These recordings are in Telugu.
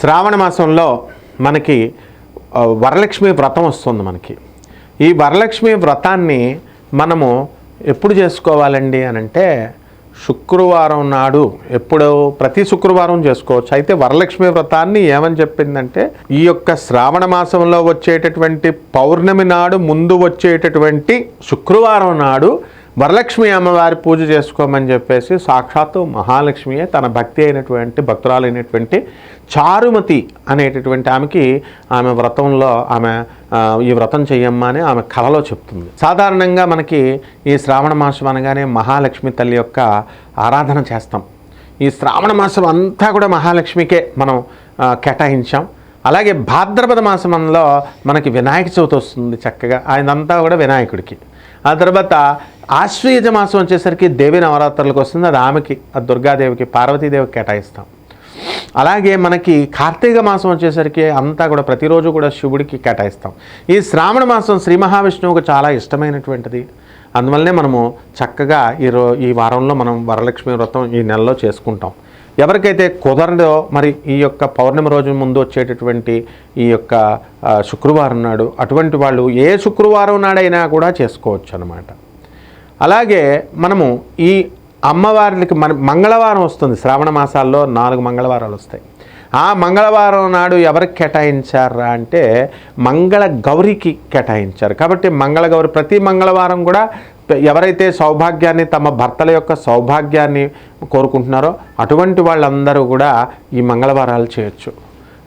శ్రావణ మాసంలో మనకి వరలక్ష్మి వ్రతం వస్తుంది మనకి. ఈ వరలక్ష్మి వ్రతాన్ని మనము ఎప్పుడు చేసుకోవాలండి అని అంటే శుక్రవారం నాడు ఎప్పుడు ప్రతి శుక్రవారం చేసుకోవచ్చు. అయితే వరలక్ష్మి వ్రతాన్ని ఏమని చెప్పిందంటే ఈ యొక్క శ్రావణ మాసంలో వచ్చేటటువంటి పౌర్ణమి నాడు ముందు వచ్చేటటువంటి శుక్రవారం నాడు వరలక్ష్మి అమ్మవారి పూజ చేసుకోమని చెప్పేసి సాక్షాత్తు మహాలక్ష్మియే తన భక్తి అయినటువంటి భక్తురాలైనటువంటి చారుమతి అనేటటువంటి ఆమెకి ఆమె వ్రతంలో ఆమె ఈ వ్రతం చెయ్యమ్మా అని ఆమె కళలో చెప్తుంది. సాధారణంగా మనకి ఈ శ్రావణ మాసం అనగానే మహాలక్ష్మి తల్లి యొక్క ఆరాధన చేస్తాం. ఈ శ్రావణ మాసం అంతా కూడా మహాలక్ష్మికే మనం కేటాయించాం. అలాగే భాద్రపద మాసంలో మనకి వినాయక చవితి వస్తుంది చక్కగా ఆయనంతా కూడా వినాయకుడికి. ఆ తర్వాత ఆశ్వయుజ మాసం వచ్చేసరికి దేవి నవరాత్రులకు వస్తుంది అది ఆమెకి ఆ దుర్గాదేవికి పార్వతీదేవికి కేటాయిస్తాం. అలాగే మనకి కార్తీక మాసం వచ్చేసరికి అంతా కూడా ప్రతిరోజు కూడా శివుడికి కేటాయిస్తాం. ఈ శ్రావణ మాసం శ్రీ మహావిష్ణువుకు చాలా ఇష్టమైనటువంటిది. అందువల్లనే మనము చక్కగా ఈ రో ఈ వారంలో మనం వరలక్ష్మి వ్రతం ఈ నెలలో చేసుకుంటాం. ఎవరికైతే కుదరదో మరి ఈ యొక్క పౌర్ణమి రోజు ముందు వచ్చేటటువంటి ఈ యొక్క శుక్రవారం నాడు అటువంటి వాళ్ళు ఏ శుక్రవారం నాడైనా కూడా చేసుకోవచ్చు అనమాట అలాగే మనము ఈ అమ్మవారికి మన మంగళవారం వస్తుంది. శ్రావణ మాసాల్లో నాలుగు మంగళవారాలు వస్తాయి. ఆ మంగళవారం నాడు ఎవరికి కేటాయించారా అంటే మంగళ గౌరికి కేటాయించారు. కాబట్టి మంగళ గౌరి ప్రతి మంగళవారం కూడా ఎవరైతే సౌభాగ్యాన్ని తమ భర్తల యొక్క సౌభాగ్యాన్ని కోరుకుంటున్నారో అటువంటి వాళ్ళందరూ కూడా ఈ మంగళవారాలు చేయొచ్చు.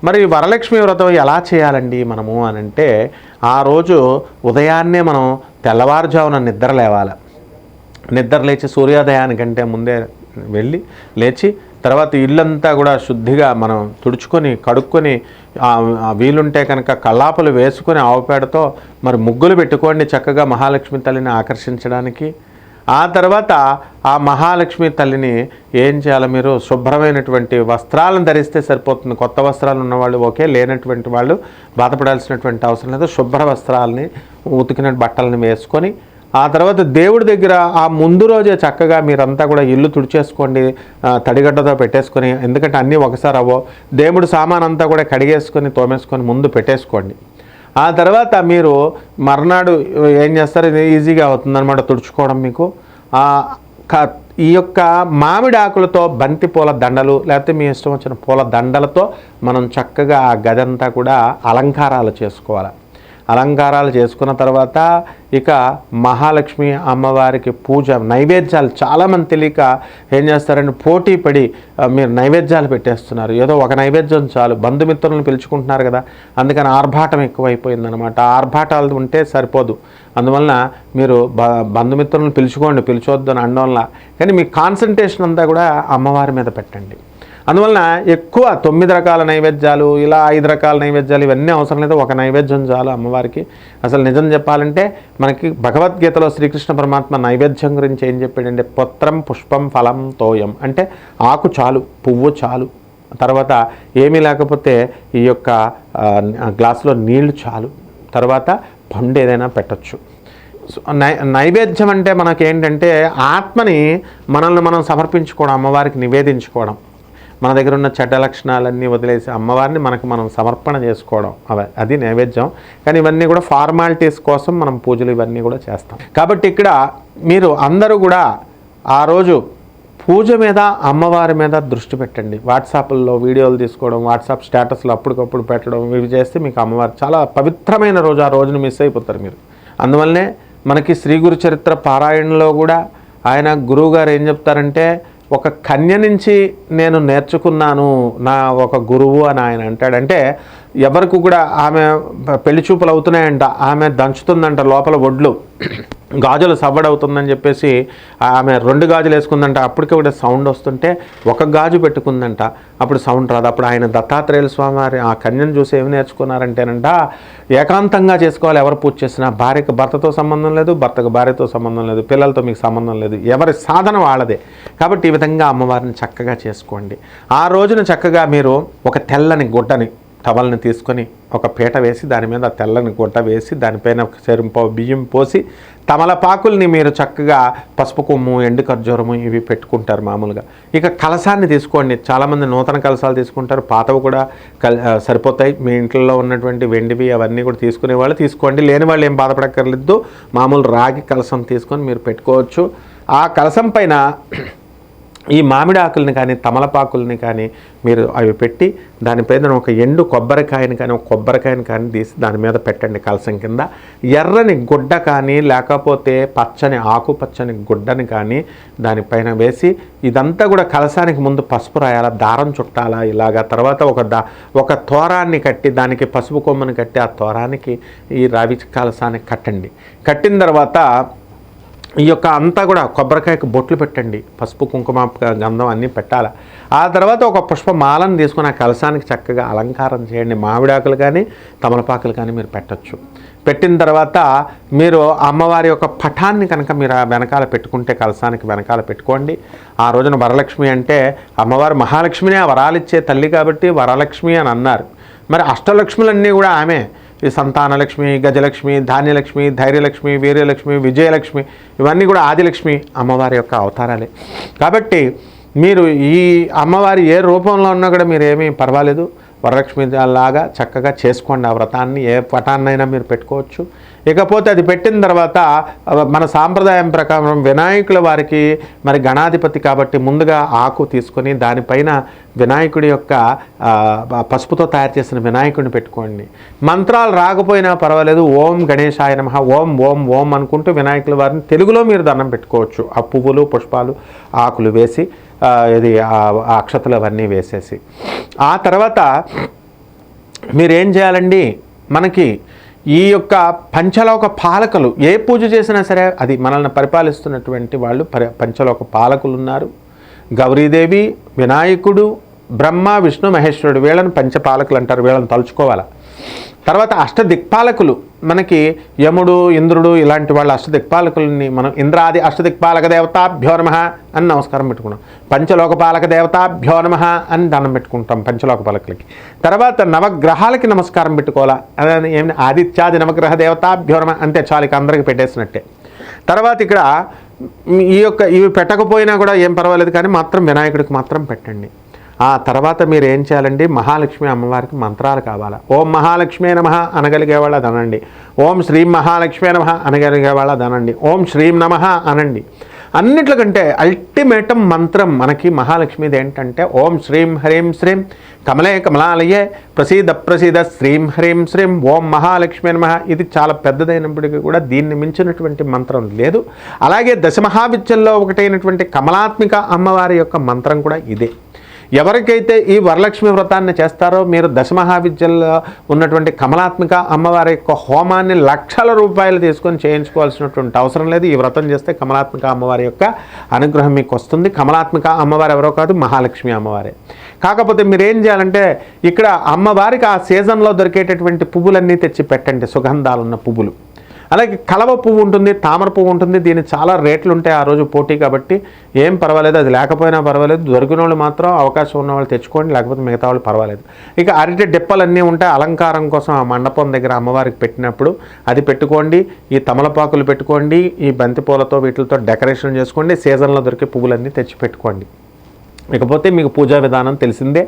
మరి వరలక్ష్మి వ్రతం ఎలా చేయాలండి మనము అని అంటే ఆ రోజు ఉదయాన్నే మనం తెల్లవారుజామున నిద్ర లేవాలి. నిద్ర లేచి సూర్యోదయానికంటే ముందే వెళ్ళి లేచి తర్వాత ఇల్లంతా కూడా శుద్ధిగా మనం తుడుచుకొని కడుక్కొని ఆ- వీలుంటే కనుక కల్లాపలు వేసుకొని ఆవుపేడతో మరి ముగ్గులు పెట్టుకోండి చక్కగా మహాలక్ష్మి తల్లిని ఆకర్షించడానికి. ఆ తర్వాత ఆ మహాలక్ష్మి తల్లిని ఏం చేయాలి మీరు? శుభ్రమైనటువంటి వస్త్రాలను ధరిస్తే సరిపోతుంది. కొత్త వస్త్రాలు ఉన్నవాళ్ళు ఓకే లేనటువంటి వాళ్ళు బాధపడాల్సినటువంటి అవసరం లేదు. శుభ్ర వస్త్రాలని ఉతికిన బట్టలను వేసుకొని ఆ తర్వాత దేవుడి దగ్గర ఆ ముందు రోజే చక్కగా మీరంతా కూడా ఇల్లు తుడిచేసుకోండి తడిగడ్డతో పెట్టేసుకొని ఎందుకంటే అన్నీ ఒకసారి అవ్వో దేవుడు సామాన్ అంతా కూడా కడిగేసుకొని తోమేసుకొని ముందు పెట్టేసుకోండి. ఆ తర్వాత మీరు మర్నాడు ఏం చేస్తారు? ఇది ఈజీగా అవుతుందన్నమాట తుడుచుకోవడం మీకు. ఈ యొక్క మామిడి ఆకులతో బంతి పూల దండలు లేకపోతే మీ ఇష్టం వచ్చిన పూల దండలతో మనం చక్కగా ఆ గదంతా కూడా అలంకారాలు చేసుకోవాలి. అలంకారాలు చేసుకున్న తర్వాత ఇక మహాలక్ష్మి అమ్మవారికి పూజ నైవేద్యాలు చాలామంది తెలియక ఏం చేస్తారంటే పోటీ పడి మీరు నైవేద్యాలు పెట్టేస్తున్నారు. ఏదో ఒక నైవేద్యం చాలు. బంధుమిత్రులను పిలుచుకుంటున్నారు కదా. అందుకని ఆర్భాటం ఎక్కువైపోయిందనమాట ఆర్భాటాలు ఉంటే సరిపోదు. అందువలన మీరు బ బంధుమిత్రులను పిలుచుకోండి పిలుచొద్దు అని అనడం వల్ల కానీ మీ కాన్సన్ట్రేషన్ అంతా కూడా అమ్మవారి మీద పెట్టండి. అందువలన ఎక్కువ తొమ్మిది రకాల నైవేద్యాలు ఇలా ఐదు రకాల నైవేద్యాలు ఇవన్నీ అవసరం లేదు. ఒక నైవేద్యం చాలు అమ్మవారికి. అసలు నిజం చెప్పాలంటే మనకి భగవద్గీతలో శ్రీకృష్ణ పరమాత్మ నైవేద్యం గురించి ఏం చెప్పాడంటే పుత్రం పుష్పం ఫలం తోయం. అంటే ఆకు చాలు పువ్వు చాలు. తర్వాత ఏమీ లేకపోతే ఈ యొక్క గ్లాసులో నీళ్ళు చాలు. తర్వాత పండు ఏదైనా పెట్టచ్చు. సో నై నైవేద్యం అంటే మనకేంటంటే ఆత్మని మనల్ని మనం సమర్పించుకోవడం అమ్మవారికి నివేదించుకోవడం. మన దగ్గర ఉన్న చెడ్డ లక్షణాలన్నీ వదిలేసి అమ్మవారిని మనకు మనం సమర్పణ చేసుకోవడం అవి. అది నైవేద్యం. కానీ ఇవన్నీ కూడా ఫార్మాలిటీస్ కోసం మనం పూజలు ఇవన్నీ కూడా చేస్తాం. కాబట్టి ఇక్కడ మీరు అందరూ కూడా ఆ రోజు పూజ మీద అమ్మవారి మీద దృష్టి పెట్టండి. వాట్సాప్లో వీడియోలు తీసుకోవడం వాట్సాప్ స్టేటస్లో అప్పటికప్పుడు పెట్టడం ఇవి చేస్తే మీకు అమ్మవారు చాలా పవిత్రమైన రోజు ఆ రోజును మిస్ అయిపోతారు మీరు. అందువల్లనే మనకి శ్రీ గురు చరిత్ర పారాయణలో కూడా ఆయన గురువుగారు ఏం చెప్తారంటే ఒక కన్య నుంచి నేను నేర్చుకున్నాను నా ఒక గురువు అని ఆయన అంటాడంటే ఎవరికి కూడా ఆమె పెళ్ళి చూపులు అవుతున్నాయంట ఆమె దంచుతుందంట లోపల ఒడ్లు గాజులు సవ్వడవుతుందని చెప్పేసి ఆమె రెండు గాజులు వేసుకుందంట. అప్పటికే కూడా సౌండ్ వస్తుంటే ఒక గాజు పెట్టుకుందంట. అప్పుడు సౌండ్ రాదు. అప్పుడు ఆయన దత్తాత్రేయుల స్వామి వారి ఆ కన్యను చూసి ఏమి నేర్చుకున్నారంటేనంట ఏకాంతంగా చేసుకోవాలి ఎవరు పూజ చేసినా. భార్యకు భర్తతో సంబంధం లేదు భర్తకు భార్యతో సంబంధం లేదు పిల్లలతో మీకు సంబంధం లేదు. ఎవరి సాధన వాళ్ళదే. కాబట్టి ఈ విధంగా అమ్మవారిని చక్కగా చేసుకోండి. ఆ రోజున చక్కగా మీరు ఒక తెల్లని గుడ్డని టవల్ని తీసుకొని ఒక పీట వేసి దాని మీద తెల్లని గుడ్డ వేసి దానిపైన ఒక బియ్యం పోసి తమలపాకుల్ని మీరు చక్కగా పసుపు కొమ్ము ఎండు ఖర్జూరము ఇవి పెట్టుకుంటారు మామూలుగా. ఇక కలసాన్ని తీసుకోండి. చాలామంది నూతన కలసాలు తీసుకుంటారు. పాతవి కూడా కల్ సరిపోతాయి. మీ ఇంట్లో ఉన్నటువంటి వెండివి అవన్నీ కూడా తీసుకునే వాళ్ళు తీసుకోండి. లేని వాళ్ళు ఏం బాధపడక్కర్లేదు. మామూలు రాగి కలసం తీసుకొని మీరు పెట్టుకోవచ్చు. ఆ కలసం పైన ఈ మామిడి ఆకుల్ని కానీ తమలపాకుల్ని కానీ మీరు అవి పెట్టి దానిపైన ఒక ఎండు కొబ్బరికాయని కానీ ఒక కొబ్బరికాయని కానీ తీసి దాని మీద పెట్టండి కలసం కింద. ఎర్రని గుడ్డ కానీ లేకపోతే పచ్చని ఆకుపచ్చని గుడ్డని కానీ దానిపైన వేసి ఇదంతా కూడా కలసానికి ముందు పసుపు రాయాలా దారం చుట్టాలా ఇలాగా. తర్వాత ఒక దా ఒక తోరాన్ని కట్టి దానికి పసుపు కొమ్మని కట్టి ఆ తోరానికి ఈ రావి కలసానికి కట్టండి. కట్టిన తర్వాత ఈ యొక్క అంతా కూడా కొబ్బరికాయకు బొట్లు పెట్టండి. పసుపు కుంకుమ గంధం అన్నీ పెట్టాలి? ఆ తర్వాత ఒక పుష్పమాలను తీసుకుని ఆ కలశానికి చక్కగా అలంకారం చేయండి. మామిడాకులు కానీ తమలపాకులు కానీ మీరు పెట్టచ్చు. పెట్టిన తర్వాత మీరు అమ్మవారి యొక్క పటాన్ని కనుక మీరు ఆ వెనకాల పెట్టుకుంటే కలశానికి వెనకాల పెట్టుకోండి. ఆ రోజున వరలక్ష్మి అంటే అమ్మవారు మహాలక్ష్మినే ఆ వరాలిచ్చే తల్లి కాబట్టి వరలక్ష్మి అని అన్నారు. మరి అష్టలక్ష్ములన్నీ కూడా ఆమె ఈ సంతానలక్ష్మి గజలక్ష్మి ధాన్యలక్ష్మి ధైర్యలక్ష్మి వీర్యలక్ష్మి విజయలక్ష్మి ఇవన్నీ కూడా ఆదిలక్ష్మి అమ్మవారి యొక్క అవతారాలే. కాబట్టి మీరు ఈ అమ్మవారి ఏ రూపంలో ఉన్నా కూడా మీరు ఏమీ పర్వాలేదు. వరలక్ష్మి లాగా చక్కగా చేసుకోండి ఆ వ్రతాన్ని ఏ పటాన్నైనా మీరు పెట్టుకోవచ్చు. ఇకపోతే అది పెట్టిన తర్వాత మన సాంప్రదాయం ప్రకారం వినాయకుల వారికి మరి గణాధిపతి కాబట్టి ముందుగా ఆకు తీసుకొని దానిపైన వినాయకుడి యొక్క పసుపుతో తయారు చేసిన వినాయకుడిని పెట్టుకోండి. మంత్రాలు రాకపోయినా పర్వాలేదు ఓం గణేశాయ నమ ఓం ఓం ఓం అనుకుంటూ వినాయకుల వారిని తెలుగులో మీరు దండం పెట్టుకోవచ్చు. ఆ పువ్వులు పుష్పాలు ఆకులు వేసి ఇది అక్షతలు అవన్నీ వేసేసి. ఆ తర్వాత మీరేం చేయాలండి? మనకి ఈ యొక్క పంచలోక పాలకులు ఏ పూజ చేసినా సరే అది మనల్ని పరిపాలిస్తున్నటువంటి వాళ్ళు పంచలోక పాలకులు ఉన్నారు గౌరీదేవి వినాయకుడు బ్రహ్మ విష్ణు మహేశ్వరుడు వీళ్ళని పంచపాలకులు అంటారు వీళ్ళని తలుచుకోవాలా? తర్వాత అష్టదిక్పాలకులు. మనకి యముడు ఇంద్రుడు ఇలాంటి వాళ్ళ అష్టదిక్పాలకులని మనం ఇంద్రాది అష్టదిక్పాలక దేవతాభ్యో నమ అని నమస్కారం పెట్టుకున్నాం. పంచలోకపాలక దేవతాభ్యో నమ అని దండం పెట్టుకుంటాం పంచలోకపాలకులకి. తర్వాత నవగ్రహాలకి నమస్కారం పెట్టుకోవాలా? అదే ఏమి ఆదిత్యాది నవగ్రహ దేవతాభ్యో నమ అంతే చాలు ఇక అందరికి పెట్టేసినట్టే. తర్వాత ఇక్కడ ఈ యొక్క ఇవి పెట్టకపోయినా కూడా ఏం పర్వాలేదు కానీ మాత్రం వినాయకుడికి మాత్రం పెట్టండి. ఆ తర్వాత మీరు ఏం చేయాలండి? మహాలక్ష్మి అమ్మవారికి మంత్రాలు కావాలా? ఓం మహాలక్ష్మి నమ అనగలిగేవాళ్ళ అనండి ఓం శ్రీం మహాలక్ష్మి నమ అనగలిగేవాళ్ళ అనండి ఓం శ్రీం నమ అనండి. అన్నిట్లకంటే అల్టిమేటం మంత్రం మనకి మహాలక్ష్మిది ఏంటంటే ఓం శ్రీం హ్రీం శ్రీం కమలే కమలాలయే ప్రసీద ప్రసీద శ్రీం హ్రీం శ్రీం ఓం మహాలక్ష్మి నమ. ఇది చాలా పెద్దదైనప్పటికీ కూడా దీన్ని మించినటువంటి మంత్రం లేదు. అలాగే దశమహావిద్యల్లో ఒకటైనటువంటి కమలాత్మిక అమ్మవారి యొక్క మంత్రం కూడా ఇదే. ఎవరికైతే ఈ వరలక్ష్మి వ్రతాన్ని చేస్తారో మీరు దశమహావిద్యల్లో ఉన్నటువంటి కమలాత్మిక అమ్మవారి యొక్క హోమాన్ని లక్షల రూపాయలు తీసుకొని చేయించుకోవాల్సినటువంటి అవసరం లేదు. ఈ వ్రతం చేస్తే కమలాత్మిక అమ్మవారి యొక్క అనుగ్రహం మీకు వస్తుంది. కమలాత్మిక అమ్మవారు ఎవరో కాదు మహాలక్ష్మి అమ్మవారే. కాకపోతే మీరు ఏం చేయాలంటే ఇక్కడ అమ్మవారికి ఆ సీజన్లో దొరికేటటువంటి పువ్వులన్నీ తెచ్చి పెట్టండి. సుగంధాలున్న పువ్వులు. అలాగే కలవ పువ్వు ఉంటుంది తామర పువ్వు ఉంటుంది దీని చాలా రేట్లు ఉంటాయి ఆ రోజు పోటీ కాబట్టి ఏం పర్వాలేదు అది లేకపోయినా పర్వాలేదు దొరికిన వాళ్ళు మాత్రం అవకాశం ఉన్న వాళ్ళు తెచ్చుకోండి లేకపోతే మిగతా వాళ్ళు పర్వాలేదు. ఇక అరటి డిప్పలు అన్నీ ఉంటాయి అలంకారం కోసం ఆ మండపం దగ్గర అమ్మవారికి పెట్టినప్పుడు అది పెట్టుకోండి ఈ తమలపాకులు పెట్టుకోండి ఈ బంతి పూలతో వీటితో డెకరేషన్ చేసుకోండి సీజన్లో దొరికే పువ్వులన్నీ తెచ్చి పెట్టుకోండి. ఇకపోతే మీకు పూజా విధానం తెలిసిందే.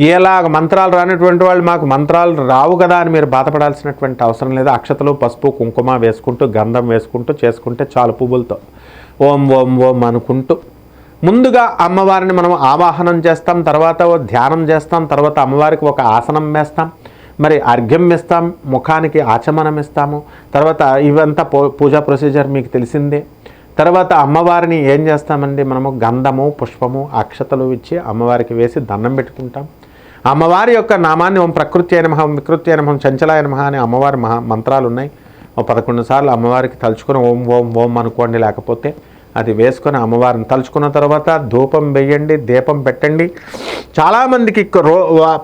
ఇలాగ మంత్రాలు రానటువంటి వాళ్ళు మాకు మంత్రాలు రావు కదా అని మీరు బాధపడాల్సినటువంటి అవసరం లేదు. అక్షతలు పసుపు కుంకుమ వేసుకుంటూ గంధం వేసుకుంటూ చేసుకుంటే చాలు పువ్వులతో. ఓం ఓం ఓం అనుకుంటూ. ముందుగా అమ్మవారిని మనం ఆవాహనం చేస్తాం తర్వాత ధ్యానం చేస్తాం తర్వాత అమ్మవారికి ఒక ఆసనం వేస్తాం మరి అర్ఘ్యం ఇస్తాం ముఖానికి ఆచమనం ఇస్తాము తర్వాత ఇవంతా పూ- పూజా ప్రొసీజర్ మీకు తెలిసిందే. తర్వాత అమ్మవారిని ఏం చేస్తామండి? మనము గంధము పుష్పము అక్షతలు ఇచ్చి అమ్మవారికి వేసి దండం పెట్టుకుంటాం. అమ్మవారి యొక్క నామాన్ని ఓం ప్రకృతి అయిన మహా వికృతి అయిన మహం చంచలాయ నమః అనే అమ్మవారి మహా మంత్రాలు ఉన్నాయి ఓ పదకొండు సార్లు అమ్మవారికి తలుచుకొని ఓం ఓం ఓం అనుకోండి లేకపోతే అది వేసుకొని అమ్మవారిని తలుచుకున్న తర్వాత ధూపం వేయండి దీపం పెట్టండి. చాలామందికి రో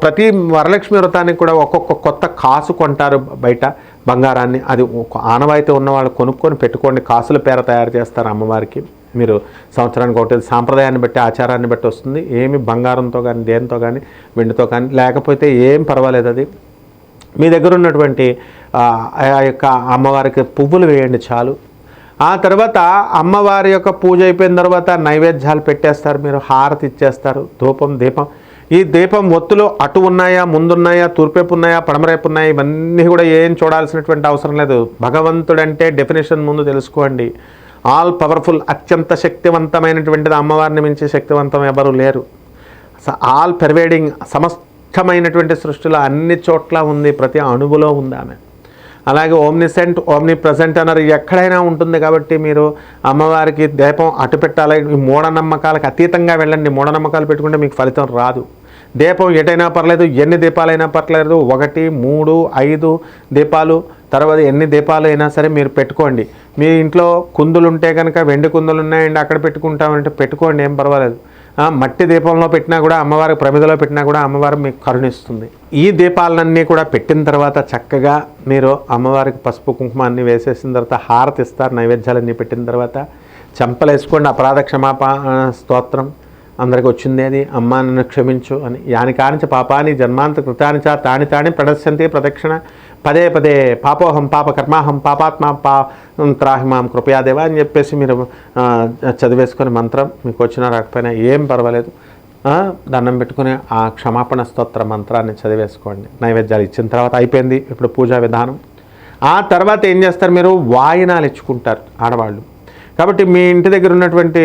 ప్రతి వరలక్ష్మి వ్రతానికి కూడా ఒక్కొక్క కొత్త కాసు కొంటారు బయట బంగారాన్ని. అది ఒక ఆనవాయితీ ఉన్న వాళ్ళు కొనుక్కొని పెట్టుకోండి. కాసుల పేర తయారు చేస్తారు అమ్మవారికి. మీరు సంవత్సరానికి ఒకటి సాంప్రదాయాన్ని బట్టి ఆచారాన్ని బట్టి వస్తుంది. ఏమి బంగారంతో కానీ దేనితో కానీ వెండితో కానీ లేకపోతే ఏం పర్వాలేదు అది. మీ దగ్గర ఉన్నటువంటి ఆ యొక్క అమ్మవారికి పువ్వులు వేయండి చాలు. ఆ తర్వాత అమ్మవారి యొక్క పూజ అయిపోయిన తర్వాత నైవేద్యాలు పెట్టేస్తారు మీరు హారతి ఇచ్చేస్తారు ధూపం దీపం. ఈ దీపం ఒత్తులు అటు ఉన్నాయా ముందున్నాయా తూర్పేపు ఉన్నాయా పడమరేపు ఉన్నాయా ఇవన్నీ కూడా ఏం చూడాల్సినటువంటి అవసరం లేదు. భగవంతుడంటే డెఫినేషన్ ముందు తెలుసుకోండి. ఆల్ పవర్ఫుల్ అత్యంత శక్తివంతమైనటువంటిది అమ్మవారిని మించి శక్తివంతం ఎవరు లేరు. స- ఆల్ పెర్వేడింగ్ సమస్తమైనటువంటి సృష్టిలో అన్ని చోట్ల ఉంది ప్రతి అణువులో ఉంది ఆమె. అలాగే ఓమ్నిసెంట్ ఓమ్ని ప్రజెంట్ అన్నారు ఎక్కడైనా ఉంటుంది కాబట్టి మీరు అమ్మవారికి దీపం అటు పెట్టాలి ఈ మూఢనమ్మకాలకు అతీతంగా వెళ్ళండి మూఢనమ్మకాలు పెట్టుకుంటే మీకు ఫలితం రాదు. దీపం ఎటైనా పర్లేదు ఎన్ని దీపాలైనా పర్లేదు ఒకటి మూడు ఐదు దీపాలు తర్వాత ఎన్ని దీపాలు అయినా సరే మీరు పెట్టుకోండి. మీ ఇంట్లో కుందులు ఉంటే కనుక వెండి కుందులు ఉన్నాయండి అక్కడ పెట్టుకుంటామంటే పెట్టుకోండి ఏం పర్వాలేదు. మట్టి దీపంలో పెట్టినా కూడా అమ్మవారి ప్రమిదలో పెట్టినా కూడా అమ్మవారు మీకు కరుణిస్తుంది. ఈ దీపాలన్నీ కూడా పెట్టిన తర్వాత చక్కగా మీరు అమ్మవారికి పసుపు కుంకుమాన్ని వేసేసిన తర్వాత హారతి ఇస్తారు నైవేద్యాలన్నీ పెట్టిన తర్వాత చెంపలేసుకోండి అపరాధ క్షమాపణ స్తోత్రం. అందరికి వచ్చింది అది అమ్మ నన్ను క్షమించు అని. యాని పాపాని జన్మాంత కృతాని చా తాని తాని ప్రదర్శంతి ప్రదక్షిణ. పదే పదే పాపోహం పాప కర్మాహం పాపాత్మ పా త్రాహిమాం కృపయాదేవా అని చెప్పేసి మీరు చదివేసుకుని చదివేసుకొని మంత్రం మీకు వచ్చినా రాకపోయినా ఏం పర్వాలేదు. దండం పెట్టుకుని ఆ క్షమాపణ స్తోత్ర మంత్రాన్ని చదివేసుకోండి. నైవేద్యాలు ఇచ్చిన తర్వాత అయిపోయింది ఇప్పుడు పూజా విధానం. ఆ తర్వాత ఏం చేస్తారు మీరు? వాయినాలు ఇచ్చుకుంటారు ఆడవాళ్ళు. కాబట్టి మీ ఇంటి దగ్గర ఉన్నటువంటి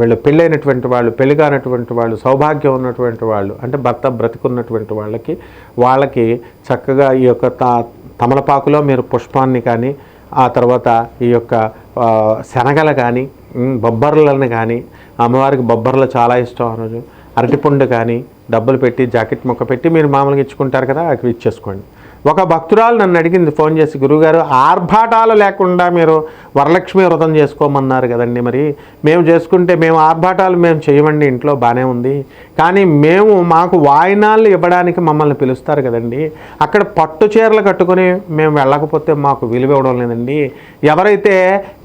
వీళ్ళు పెళ్ళైనటువంటి వాళ్ళు పెళ్ళి కానటువంటి వాళ్ళు సౌభాగ్యం ఉన్నటువంటి వాళ్ళు అంటే భర్త బ్రతికున్నటువంటి వాళ్ళకి వాళ్ళకి చక్కగా ఈ యొక్క తమలపాకులో మీరు పుష్పాన్ని కానీ ఆ తర్వాత ఈ యొక్క శనగలు కానీ బొబ్బర్లను కానీ అమ్మవారికి బొబ్బర్లు చాలా ఇష్టం ఆ రోజు. అరటిపండు కానీ డబ్బులు పెట్టి జాకెట్ మొక్క పెట్టి మీరు మామూలుగా ఇచ్చుకుంటారు కదా అవి ఇచ్చేసుకోండి. ఒక భక్తురాలు నన్ను అడిగింది ఫోన్ చేసి గురువుగారు ఆర్భాటాలు లేకుండా మీరు వరలక్ష్మి వ్రతం చేసుకోమన్నారు కదండి మరి. మేము చేసుకుంటే మేము ఆర్భాటాలు మేము చేయమండి ఇంట్లో బాగానే ఉంది. కానీ మేము మాకు వాయినాలు ఇవ్వడానికి మమ్మల్ని పిలుస్తారు కదండి. అక్కడ పట్టు చీరలు కట్టుకొని మేము వెళ్ళకపోతే మాకు విలువ ఇవ్వడం లేదండి. ఎవరైతే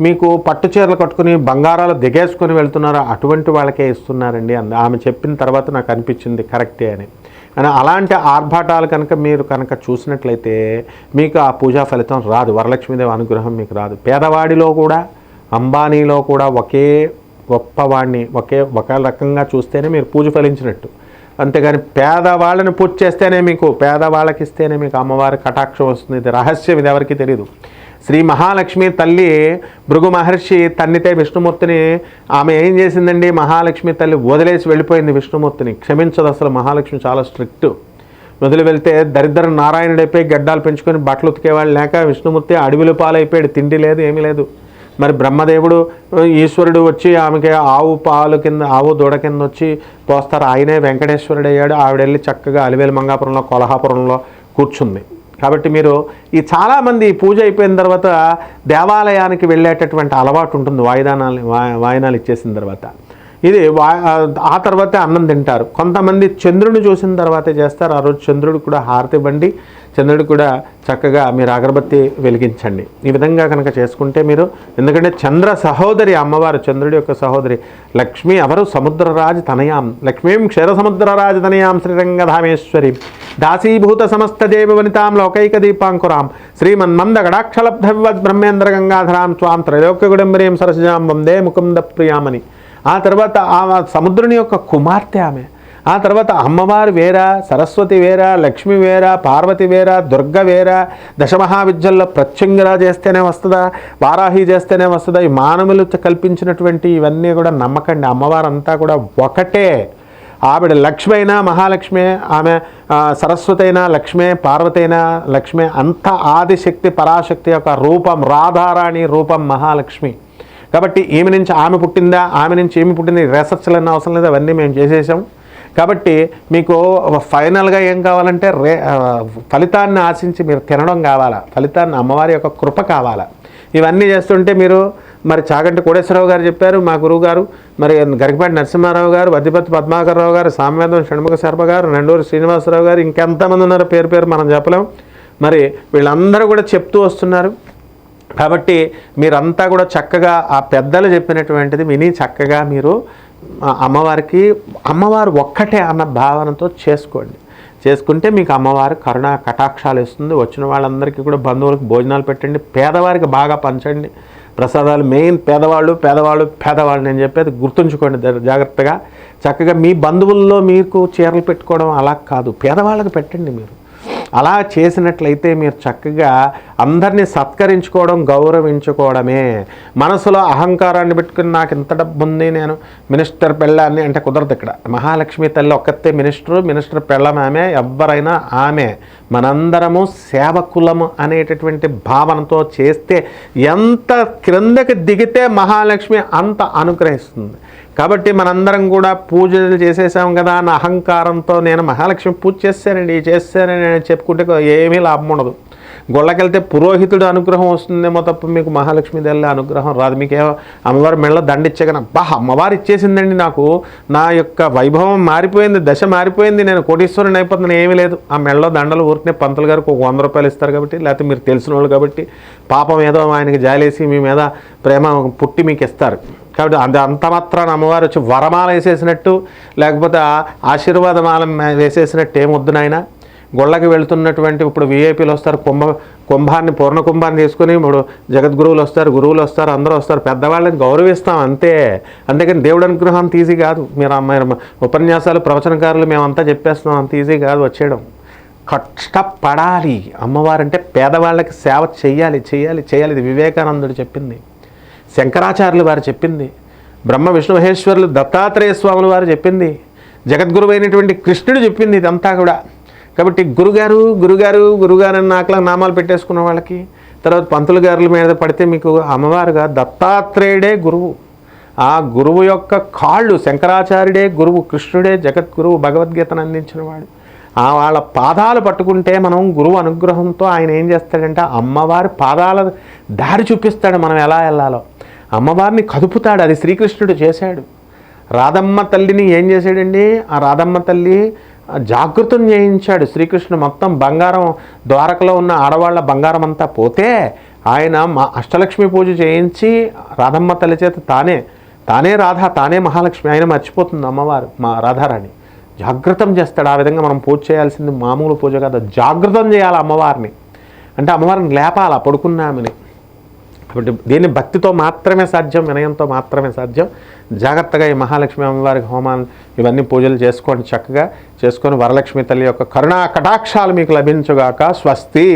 మీకు పట్టు చీరలు కట్టుకుని బంగారాలు దిగేసుకొని వెళ్తున్నారో అటువంటి వాళ్ళకే ఇస్తున్నారండి అంది. ఆమె చెప్పిన తర్వాత నాకు అనిపించింది కరెక్టే అని. అలాంటి ఆర్భాటాలు కనుక మీరు కనుక చూసినట్లయితే మీకు ఆ పూజా ఫలితం రాదు. వరలక్ష్మీదేవి అనుగ్రహం మీకు రాదు. పేదవాడిలో కూడా అంబానీలో కూడా ఒకే గొప్పవాడిని ఒకే ఒక రకంగా చూస్తేనే మీరు పూజ ఫలించినట్టు. అంతేగాని పేదవాళ్ళని పూజ చేస్తేనే మీకు పేదవాళ్ళకి ఇస్తేనే మీకు అమ్మవారి కటాక్షం వస్తుంది. ఇది రహస్యం ఇది ఎవరికి తెలియదు శ్రీ మహాలక్ష్మి తల్లి భృగు మహర్షి తన్నితే విష్ణుమూర్తిని ఆమె ఏం చేసిందండి? మహాలక్ష్మి తల్లి వదిలేసి వెళ్ళిపోయింది విష్ణుమూర్తిని. క్షమించదు అసలు మహాలక్ష్మి చాలా స్ట్రిక్ట్. వదిలి వెళ్తే దరిద్ర నారాయణుడైపోయి గడ్డాలు పెంచుకొని బట్టలు ఉతికేవాళ్ళు లేక విష్ణుమూర్తి అడవిలు పాలైపోయాడు. తిండి లేదు ఏమీ లేదు. మరి బ్రహ్మదేవుడు ఈశ్వరుడు వచ్చి ఆమెకి ఆవు పాలు కింద ఆవు దూడ కింద వచ్చి పోస్తారు. ఆయనే వెంకటేశ్వరుడు అయ్యాడు ఆవిడ వెళ్ళి చక్కగా అలివేలు మంగాపురంలో కొలహాపురంలో కూర్చుంది. కాబట్టి మీరు ఈ చాలామంది పూజ అయిపోయిన తర్వాత దేవాలయానికి వెళ్ళేటటువంటి అలవాటు ఉంటుంది వాయిదానాలు వాయినాలు ఇచ్చేసిన తర్వాత. ఇది వా ఆ తర్వాతే అన్నం తింటారు. కొంతమంది చంద్రుని చూసిన తర్వాతే చేస్తారు. ఆ రోజు చంద్రుడు కూడా హారతి ఇవ్వండి. చంద్రుడు కూడా చక్కగా మీరు అగరబత్తి వెలిగించండి. ఈ విధంగా కనుక చేసుకుంటే మీరు ఎందుకంటే చంద్ర సహోదరి అమ్మవారు చంద్రుడి యొక్క సహోదరి లక్ష్మి ఎవరు సముద్రరాజు తనయాం లక్ష్మీం క్షీర సముద్రరాజు తనయాం శ్రీరంగధామేశ్వరి. దాసీభూత సమస్త దేవ వనితాం లోకైక దీపాంకురాం శ్రీమన్మంద గడాక్షలబ్ధవివద్ బ్రహ్మేంద్ర గంగాధరాం స్వాం త్రైలోక్యగుడంబరీం సరసజాం వందే ముకుంద ప్రియామని ఆ తర్వాత ఆ సముద్రుని యొక్క కుమార్తె ఆమె. ఆ తర్వాత అమ్మవారు వేరా సరస్వతి వేరా లక్ష్మి వేరా పార్వతి వేరా దుర్గ వేరా దశమహావిద్యల్లో ప్రత్యంగరా చేస్తేనే వస్తుందా వారాహి చేస్తేనే వస్తుందా ఈ మానవులు కల్పించినటువంటి ఇవన్నీ కూడా నమ్మకండి. అమ్మవారంతా కూడా ఒకటే. ఆవిడ లక్ష్మి అయినా మహాలక్ష్మి ఆమె సరస్వతి అయినా లక్ష్మే పార్వతి అయినా లక్ష్మి అంత ఆదిశక్తి పరాశక్తి యొక్క రూపం రాధారాణి రూపం మహాలక్ష్మి. కాబట్టి ఈమె నుంచి ఆమె పుట్టిందా ఆమె నుంచి ఏమి పుట్టింది రీసెర్చ్లు అన్న అవసరం లేదు అవన్నీ మేము చేసేసాం. కాబట్టి మీకు ఫైనల్గా ఏం కావాలంటే రే ఫలితాన్ని ఆశించి మీరు తినడం కావాలా ఫలితాన్ని అమ్మవారి యొక్క కృప కావాలా. ఇవన్నీ చేస్తుంటే మీరు మరి చాగంటి కోడేశ్వరరావు గారు చెప్పారు మా గురువు గారు మరి గరికపాటి నరసింహారావు గారు వద్దిపత్తి పద్మాకర్రావు గారు సామ్వేదం షణ్ముఖ శర్మ గారు నండూరు శ్రీనివాసరావు గారు ఇంకెంతమంది ఉన్నారో పేరు పేరు మనం చెప్పలేం. మరి వీళ్ళందరూ కూడా చెప్తూ వస్తున్నారు. కాబట్టి మీరంతా కూడా చక్కగా ఆ పెద్దలు చెప్పినటువంటిది విని చక్కగా మీరు అమ్మవారికి అమ్మవారు ఒక్కటే అన్న భావనతో చేసుకోండి. చేసుకుంటే మీకు అమ్మవారు కరుణ కటాక్షాలు ఇస్తుంది. వచ్చిన వాళ్ళందరికీ కూడా బంధువులకు భోజనాలు పెట్టండి. పేదవారికి బాగా పంచండి. ప్రసాదాలు మెయిన్ పేదవాళ్ళు పేదవాళ్ళు పేదవాళ్ళు నేను చెప్పేది గుర్తుంచుకోండి జాగ్రత్తగా. చక్కగా మీ బంధువుల్లో మీకు చీరలు పెట్టుకోవడం అలా కాదు. పేదవాళ్ళకి పెట్టండి మీరు. అలా చేసినట్లయితే మీరు చక్కగా అందరినీ సత్కరించుకోవడం గౌరవించుకోవడమే. మనసులో అహంకారాన్ని పెట్టుకుని నాకు ఇంత డబ్బు ఉంది నేను మినిస్టర్ పెళ్ళాన్ని అంటే కుదరదు ఇక్కడ. మహాలక్ష్మి తల్లి ఒక్కతే మినిస్టరు మినిస్టర్ పెళ్ళం ఆమె ఎవరైనా ఆమె. మనందరము సేవకులము అనేటటువంటి భావనతో చేస్తే ఎంత క్రిందకి దిగితే మహాలక్ష్మి అంత అనుగ్రహిస్తుంది. కాబట్టి మనందరం కూడా పూజలు చేసేసాం కదా అన్న అహంకారంతో నేను మహాలక్ష్మి పూజ చేశానండి చేశానని చెప్పుకుంటే ఏమీ లాభం ఉండదు. గొళ్ళకెళ్తే పురోహితుడు అనుగ్రహం వస్తుందేమో తప్ప మీకు మహాలక్ష్మి తల్లి అనుగ్రహం రాదు. మీకేమో అమ్మవారి మెళ్ళ దండిచ్చగన బా అమ్మవారు ఇచ్చేసిందండి నాకు. నా యొక్క వైభవం మారిపోయింది దశ మారిపోయింది. నేను కోటీశ్వరుని అయిపోతున్నాను ఏమీ లేదు. ఆ మెళ్ళలో దండలు ఊరికనే పంతులు గారికి ఒక వంద రూపాయలు ఇస్తారు కాబట్టి లేకపోతే మీరు తెలిసిన వాళ్ళు కాబట్టి పాపం ఏదో ఆయనకి జాలేసి మీ మీద ప్రేమ పుట్టి మీకు ఇస్తారు. కాబట్టి అది అంత మాత్రాన అమ్మవారు వచ్చి వరమాల వేసేసినట్టు లేకపోతే ఆశీర్వాదమాల వేసేసినట్టు ఏమొద్దు నాయన. గొళ్ళకి వెళ్తున్నటువంటి ఇప్పుడు వీఐపీలు వస్తారు కుంభ కుంభాన్ని పూర్ణ కుంభాన్ని తీసుకుని ఇప్పుడు జగద్గురువులు వస్తారు గురువులు వస్తారు అందరూ వస్తారు. పెద్దవాళ్ళని గౌరవిస్తాం అంతే. అంతేకాని దేవుడు అనుగ్రహం తీసి కాదు. మీరు అమ్మాయి ఉపన్యాసాలు ప్రవచనకారులు మేమంతా చెప్పేస్తున్నాం అంత ఈజీ కాదు వచ్చేయడం. కష్టపడాలి. అమ్మవారంటే పేదవాళ్ళకి సేవ చేయాలి చేయాలి చేయాలి ఇది వివేకానందుడు చెప్పింది. శంకరాచార్యులు వారు చెప్పింది. బ్రహ్మ విష్ణు మహేశ్వరులు దత్తాత్రేయ స్వాములు వారు చెప్పింది. జగద్గురువు అయినటువంటి కృష్ణుడు చెప్పింది ఇదంతా కూడా. కాబట్టి గురుగారు గురుగారు గురుగారు అని నాకులా నామాలు పెట్టేసుకున్న వాళ్ళకి తర్వాత పంతులు గారుల మీద పడితే మీకు అమ్మవారుగా దత్తాత్రేయుడే గురువు. ఆ గురువు యొక్క కాళ్ళు శంకరాచార్యుడే గురువు కృష్ణుడే జగద్గురువు భగవద్గీతను అందించినవాడు ఆ వాళ్ళ పాదాలు పట్టుకుంటే మనం గురువు అనుగ్రహంతో ఆయన ఏం చేస్తాడంటే అమ్మవారి పాదాల దారి చూపిస్తాడు మనం ఎలా వెళ్ళాలో. అమ్మవారిని కదుపుతాడు అది శ్రీకృష్ణుడు చేశాడు. రాధమ్మ తల్లిని ఏం చేశాడండి? ఆ రాధమ్మ తల్లి జాగృతం చేయించాడు శ్రీకృష్ణుడు. మొత్తం బంగారం ద్వారకలో ఉన్న ఆడవాళ్ళ బంగారం అంతా పోతే ఆయన మా అష్టలక్ష్మి పూజ చేయించి రాధమ్మ తల్లి చేత తానే తానే రాధ తానే మహాలక్ష్మి ఆయన మర్చిపోతుంది అమ్మవారు మా రాధారాణి. జాగృతం చేస్తాడు. ఆ విధంగా మనం పూజ చేయాల్సింది మామూలు పూజ కాదు జాగృతం చేయాలి అమ్మవారిని. అంటే అమ్మవారిని లేపాల పడుకున్నామని. కాబట్టి దీన్ని భక్తితో మాత్రమే సాధ్యం వినయంతో మాత్రమే సాధ్యం. జాగ్రత్తగా ఈ మహాలక్ష్మి అమ్మవారికి హోమాన్ ఇవన్నీ పూజలు చేసుకోండి చక్కగా. చేసుకొని వరలక్ష్మి తల్లి యొక్క కరుణా కటాక్షాలు మీకు లభించుగాక స్వస్తి.